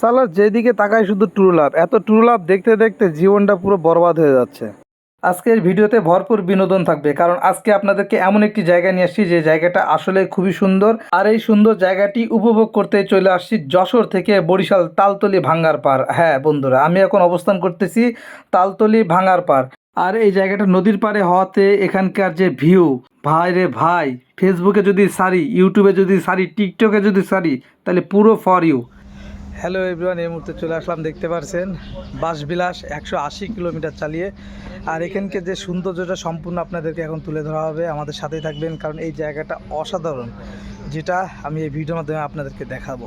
সালা, যেদিকে তাকায় শুধু ট্রু লাভ এত ট্রু লাভ দেখতে দেখতে জীবনটা পুরো বরবাদ হয়ে যাচ্ছে। আজকের ভিডিওতে ভরপুর বিনোদন থাকবে, কারণ আজকে আপনাদেরকে এমন একটি জায়গা নিয়ে আসছি, যে জায়গাটা আসলে খুবই সুন্দর। আর এই সুন্দর জায়গাটি উপভোগ করতে চলে আসছি যশোর থেকে বরিশাল তালতলি ভাঙ্গার পার হ্যাঁ বন্ধুরা, আমি এখন অবস্থান করতেছি তালতলি ভাঙ্গার পার আর এই জায়গাটা নদীর পাড়ে হওয়াতে এখানকার যে ভিউ ভাই রে ভাই ফেসবুকে যদি সারি ইউটিউবে যদি সারি টিকটকে যদি সারি, তাহলে পুরো ফর ইউ হ্যালো এভরিওয়ান এই মুহূর্তে চলে আসলাম, দেখতে পারছেন? বাসবিলাস একশো আশি কিলোমিটার চালিয়ে। আর এখানকে যে সৌন্দর্যটা সম্পূর্ণ আপনাদেরকে এখন তুলে ধরা হবে, আমাদের সাথেই থাকবেন, কারণ এই জায়গাটা অসাধারণ, যেটা আমি এই ভিডিওর মাধ্যমে আপনাদেরকে দেখাবো।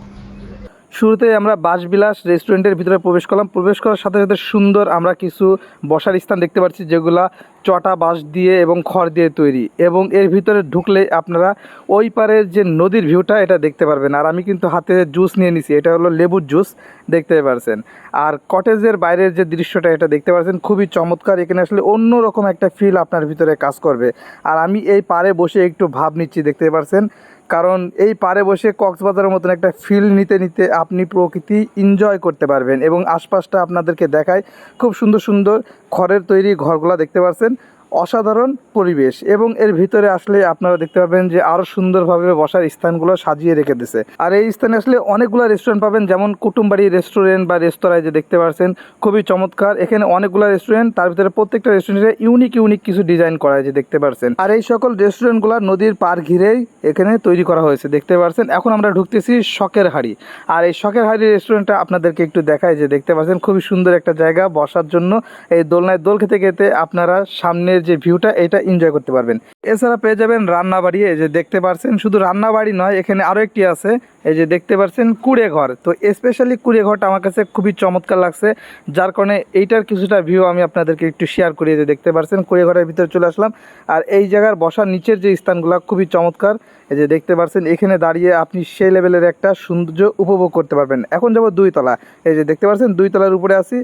শুরুতে আমরা বাসবিলাস রেস্টুরেন্টের ভিতরে প্রবেশ করলাম। প্রবেশ করার সাথে সাথে সুন্দর আমরা কিছু বসার স্থান দেখতে পাচ্ছি, যেগুলা চটা বাঁশ দিয়ে এবং খড় দিয়ে তৈরি। এবং এর ভিতরে ঢুকলে আপনারা ওই পারের যে নদীর ভিউটা, এটা দেখতে পারবেন। আর আমি কিন্তু হাতে জুস নিয়ে নিছি, এটা হলো লেবুর জুস, দেখতে পারছেন। আর কটেজের বাইরের যে দৃশ্যটা, এটা দেখতে পাচ্ছেন খুবই চমৎকার। এখানে আসলে অন্য রকম একটা ফিল আপনার ভিতরে কাজ করবে। আর আমি এই পারে বসে একটু ভাব নিচ্ছি, দেখতে পারছেন। কারণ এই পারে বসে কক্সবাজারের মতন একটা ফিল নিতে নিতে আপনি প্রকৃতি এনজয় করতে পারবেন এবং আশপাশটা আপনাদেরকে দেখায়। খুব সুন্দর সুন্দর খড়ের তৈরি ঘরগুলো দেখতে পাচ্ছেন অসাধারণ পরিবেশ এবং এর ভিতরে আসলে আপনারা দেখতে পাবেন যে আরও সুন্দরভাবে বসার স্থানগুলো সাজিয়ে রেখে দিছে। আর এই স্থানে আসলে অনেকগুলো রেস্টুরেন্ট পাবেন, যেমন কুটুমবাড়ি রেস্টুরেন্ট বা রেস্তোরাঁয় যে দেখতে পাচ্ছেন খুবই চমৎকার। এখানে অনেকগুলো রেস্টুরেন্ট তার ভিতরে প্রত্যেকটা রেস্টুরেন্টে ইউনিক ইউনিক কিছু ডিজাইন করা হয়েছে দেখতে পাচ্ছেন আর এই সকল রেস্টুরেন্টগুলো নদীর পার ঘিরেই এখানে তৈরি করা হয়েছে দেখতে পাচ্ছেন এখন আমরা ঢুকতেছি শখের হাড়ি। আর এই শখের হাড়ি রেস্টুরেন্টটা আপনাদেরকে একটু দেখায় যে দেখতে পাচ্ছেন খুবই সুন্দর একটা জায়গা বসার জন্য। এই দোলনায় দোল খেতে খেতে আপনারা সামনের যে ভিউটা এটা এনজয় করতে পারবেন। এছাড়া পেয়ে যাবেন রান্নাবাড়ি এই যে দেখতে পারছেন, শুধু রান্নাবাড়ি নয়, এখানে আরও একটি আছে, এই যে দেখতে পারছেন কুড়ে ঘর। তো স্পেশালি কুড়ে ঘরটা আমার কাছে খুবই চমৎকার লাগছে, যার কারণে এইটার কিছুটা ভিউ আমি আপনাদেরকে একটু শেয়ার করি যে দেখতে পারছেন, কুড়ে ঘরের ভিতরে চলে আসলাম। আর এই জায়গার বসার নিচের যে স্থানগুলো খুবই চমৎকার, এই যে দেখতে পারছেন, এখানে দাঁড়িয়ে আপনি সেই লেভেলের একটা সৌন্দর্য উপভোগ করতে পারবেন। এখন যাব দুই তলা, এই যে দেখতে পাচ্ছেন দুই তলার উপরে আছি।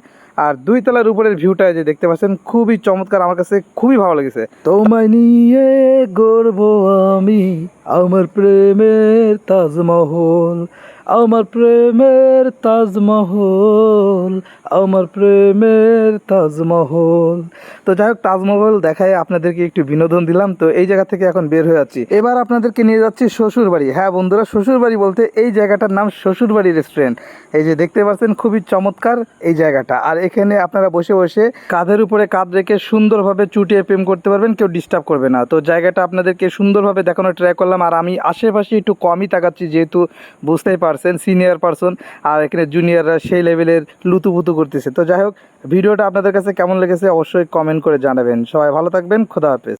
আর দুই তলার উপরের ভিউটা এই যে দেখতে পাচ্ছেন, খুবই চমৎকার, আমার কাছে খুবই ভালো লেগেছে। তোমায় নিয়ে গর্ব আমি আমার প্রেমের তাজমহল। আমার প্রেমের তাজমহল, আমার প্রেমের তাজমহল। তো যাই হোক, তাজমহল দেখায় আপনাদেরকে একটু বিনোদন দিলাম। তো এই জায়গা থেকে এখন বের হয়ে যাচ্ছি। এবার আপনাদেরকে নিয়ে যাচ্ছি শ্বশুর বাড়ি হ্যাঁ বন্ধুরা শ্বশুর বাড়ি বলতে এই জায়গাটার নাম শ্বশুর বাড়ি রেস্টুরেন্ট এই যে দেখতে পাচ্ছেন, খুবই চমৎকার এই জায়গাটা। আর এখানে আপনারা বসে বসে কাঁধের উপরে কাঁধ রেখে সুন্দরভাবে চুটিয়ে প্রেম করতে পারবেন, কেউ ডিস্টার্ব করবে না। তো জায়গাটা আপনাদেরকে সুন্দরভাবে দেখানোর ট্রাই করলাম। আর আমি আশেপাশে একটু কমই তাকাচ্ছি, যেহেতু বুঝতেই পারছেন সিনিয়র পারসন আর এখানে জুনিয়ররা সেই লেভেলের লুতুপুতু করতেছে। তো যাই হোক, ভিডিওটা আপনাদের কাছে কেমন লেগেছে অবশ্যই কমেন্ট করে জানাবেন। সবাই ভালো থাকবেন, খোদা হাফেজ।